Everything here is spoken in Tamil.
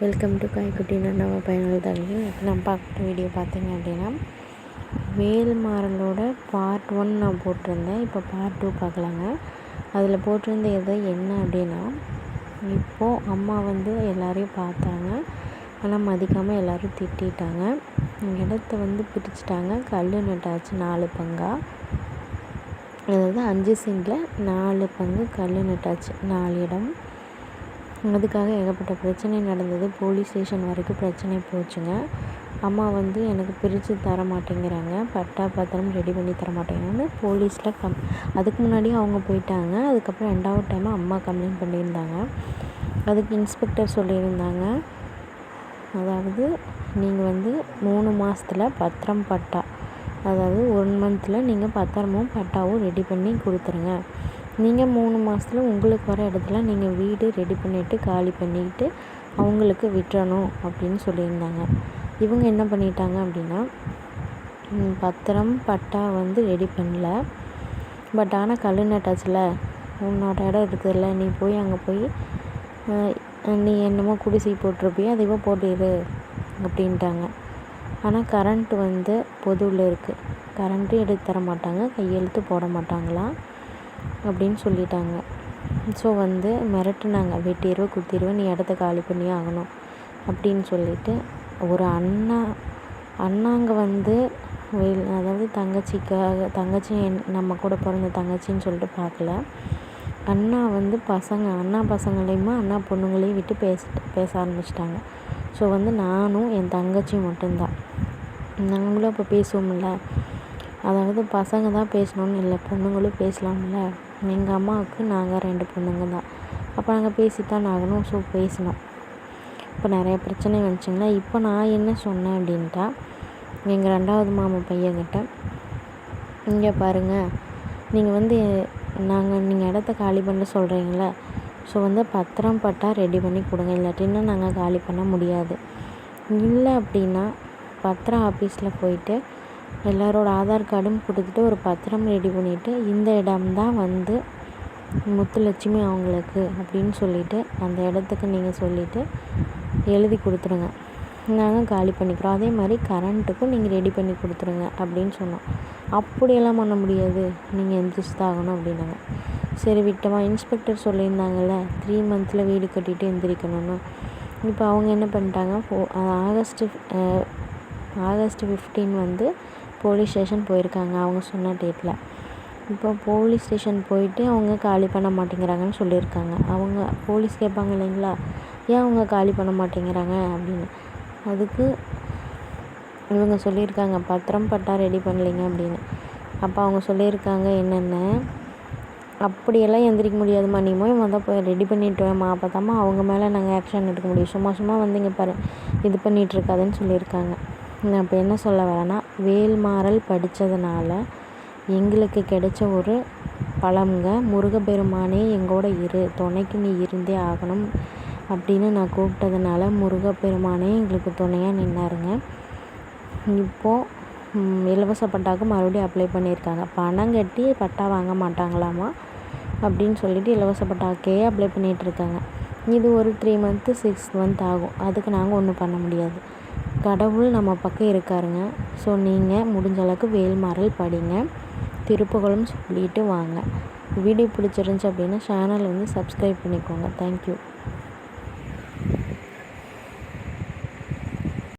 வெல்கம் டு காய்க்குட்டி நம்ம பயனுள்ள தகவல் இப்போ நம்ம பார்க்குற வீடியோ பார்த்தீங்க அப்படின்னா வேல்மாறலோட பார்ட் ஒன் நான் போட்டிருந்தேன். இப்போ பார்ட் டூ பார்க்கலாங்க. அதில் போட்டிருந்த எது என்ன அப்படின்னா இப்போது அம்மா வந்து எல்லாரையும் பார்த்தாங்க. ஆனால் மதிக்காமல் எல்லோரும் திட்டாங்க இடத்த வந்து பிரிச்சுட்டாங்க. கல் நட்டாச்சு நாலு பங்காக அதாவது அஞ்சு சென்டில் நாலு பங்கு கல் நட்டாச்சு நாலு இடம். அதுக்காக ஏகப்பட்ட பிரச்சனை நடந்தது. போலீஸ் ஸ்டேஷன் வரைக்கும் பிரச்சனை போச்சுங்க. அம்மா வந்து எனக்கு பிரித்து தர மாட்டேங்கிறாங்க. பட்டா பத்திரம் ரெடி பண்ணி தர மாட்டேங்கிறாங்க. போலீஸில் கம் அதுக்கு முன்னாடி அவங்க போயிட்டாங்க. அதுக்கப்புறம் ரெண்டாவது டைம் அம்மா கம்ப்ளைண்ட் பண்ணியிருந்தாங்க. அதுக்கு இன்ஸ்பெக்டர் சொல்லியிருந்தாங்க. அதாவது நீங்கள் வந்து மூணு மாதத்தில் பத்திரம் பட்டா அதாவது ஒன் மந்தில் நீங்கள் பத்திரமும் பட்டாவும் ரெடி பண்ணி கொடுத்துருங்க. நீங்கள் மூணு மாதத்துல உங்களுக்கு வர இடத்துல நீங்கள் வீடு ரெடி பண்ணிவிட்டு காலி பண்ணிக்கிட்டு அவங்களுக்கு விட்டுறணும் அப்படின்னு சொல்லியிருந்தாங்க. இவங்க என்ன பண்ணிட்டாங்க அப்படின்னா பத்திரம் பட்டா வந்து ரெடி பண்ணல. பட் ஆனால் கல் நட்டாச்சுல. உன்னோட இடம் இருக்குதுல்ல நீ போய் அங்கே போய் நீ என்னமோ குடிசை போட்டிருப்பியோ அதைவோ போட்டிரு அப்படின்ட்டாங்க. ஆனால் கரண்ட் வந்து பொதுவில் இருக்குது கரண்ட்டும் எடுத்து தர மாட்டாங்க கையெழுத்து போட மாட்டாங்களாம். அப்படின்னு சொல்லிட்டாங்க. ஸோ வந்து மிரட்டுனாங்க. வெட்டிடுவேன் குத்திடுவேன் நீ இடத்த காலி பண்ணியே ஆகணும் அப்படின்னு சொல்லிட்டு ஒரு அண்ணா அண்ணாங்க வந்து வெயில் அதாவது தங்கச்சிக்காக தங்கச்சி நம்ம கூட பிறந்த தங்கச்சின்னு சொல்லிட்டு பார்க்கல. அண்ணா வந்து பசங்க அண்ணா பசங்களையுமே அண்ணா பொண்ணுங்களையும் விட்டு பேச பேச ஆரம்பிச்சிட்டாங்க. ஸோ வந்து நானும் என் தங்கச்சியும் மட்டும்தான். நாங்களும் அப்போ பேசுவோம்ல. அதாவது பசங்க தான் பேசணுன்னு இல்லை பொண்ணுங்களும் பேசலாம்ல. எங்கள் அம்மாவுக்கு நாங்கள் ரெண்டு பொண்ணுங்க தான். அப்போ நாங்கள் பேசித்தான் ஆகணும் ஸோ பேசினோம் இப்போ நிறைய பிரச்சனை வந்துச்சுங்களா? இப்போ நான் என்ன சொன்னேன் அப்படின்ட்டா எங்கள் ரெண்டாவது மாமா பையன்கிட்ட இங்கே பாருங்கள் நீங்கள் வந்து நாங்கள் நீங்கள் இடத்த காலி பண்ண சொல்கிறீங்களே ஸோ வந்து பத்திரம் பட்டா ரெடி பண்ணி கொடுங்க. இல்லாட்டின்னா நாங்கள் காலி பண்ண முடியாது. இல்லை அப்படின்னா பத்திரம் ஆஃபீஸில் போயிட்டு எல்லாரோட ஆதார் கார்டும் கொடுத்துட்டு ஒரு பத்திரம் ரெடி பண்ணிவிட்டு இந்த இடம் தான் வந்து முத்துலட்சுமி அவங்களுக்கு அப்படின்னு சொல்லிவிட்டு அந்த இடத்துக்கு நீங்கள் சொல்லிவிட்டு எழுதி கொடுத்துருங்க. நாங்கள் காலி பண்ணிக்கிறோம். அதே மாதிரி கரண்ட்டுக்கும் நீங்கள் ரெடி பண்ணி கொடுத்துருங்க அப்படின்னு சொன்னோம். அப்படியெல்லாம் பண்ண முடியாது. நீங்கள் எந்திரிச்சு தான் ஆகணும் அப்படின்னாங்க. சரி விட்டமா. இன்ஸ்பெக்டர் சொல்லியிருந்தாங்கல்ல த்ரீ மந்த்தில் வீடு கட்டிட்டு எந்திரிக்கணும்னு. இப்போ அவங்க என்ன பண்ணிட்டாங்க ஃபோ ஆகஸ்ட்டு ஆகஸ்ட் ஃபிஃப்டீன் வந்து போலீஸ் ஸ்டேஷன் போயிருக்காங்க அவங்க சொன்ன டேட்டில் இப்போ போலீஸ் ஸ்டேஷன் போயிட்டு அவங்க காலி பண்ண மாட்டேங்கிறாங்கன்னு சொல்லியிருக்காங்க. அவங்க போலீஸ் கேட்பாங்க இல்லைங்களா? ஏன் அவங்க காலி பண்ண மாட்டேங்கிறாங்க அப்படின்னு. அதுக்கு இவங்க சொல்லியிருக்காங்க பத்திரம் பட்டா ரெடி பண்ணலைங்க அப்படின்னு. அப்போ அவங்க சொல்லியிருக்காங்க என்னென்ன? அப்படியெல்லாம் எந்திரிக்க முடியாதுமா நீ போய் மொதல் போய் ரெடி பண்ணிட்டுவேம்மா அப்போ தாம்மா அவங்க மேலே நாங்கள் ஆக்ஷன் எடுக்க முடியும். சும்மா சும்மா வந்து இங்கே பாரு இது பண்ணிகிட்ருக்காதுன்னு சொல்லியிருக்காங்க. நான் இப்போ என்ன சொல்ல வரேன்னா வேல்மாறல் படித்ததுனால எங்களுக்கு கிடைச்ச ஒரு பலம்ங்க முருகப்பெருமானே எங்கூட இரு துணைக்கு நீ இருந்தே ஆகணும் அப்படின்னு நான் கூப்பிட்டதுனால முருகப்பெருமானே எங்களுக்கு துணையாக நின்னாருங்க. இப்போது இலவச பட்டாவுக்கு மறுபடியும் அப்ளை பண்ணியிருக்காங்க. பணம் கட்டி பட்டா வாங்க மாட்டாங்களாமா அப்படின்னு சொல்லிட்டு இலவச பட்டாக்கே அப்ளை பண்ணிகிட்ருக்காங்க இது ஒரு த்ரீ மந்த்து சிக்ஸ் மந்த் ஆகும். அதுக்கு நாங்கள் ஒன்றும் பண்ண முடியாது. கடவுள் நம்ம பக்கம் இருக்காருங்க. ஸோ நீங்கள் முடிஞ்ச அளவுக்கு வேல்மாறல் படிங்க. திருப்புகழும் சொல்லிட்டு வாங்க. வீடியோ பிடிச்சிருந்துச்சி அப்படின்னா சேனலை வந்து சப்ஸ்கிரைப் பண்ணிக்கோங்க. தேங்க்யூ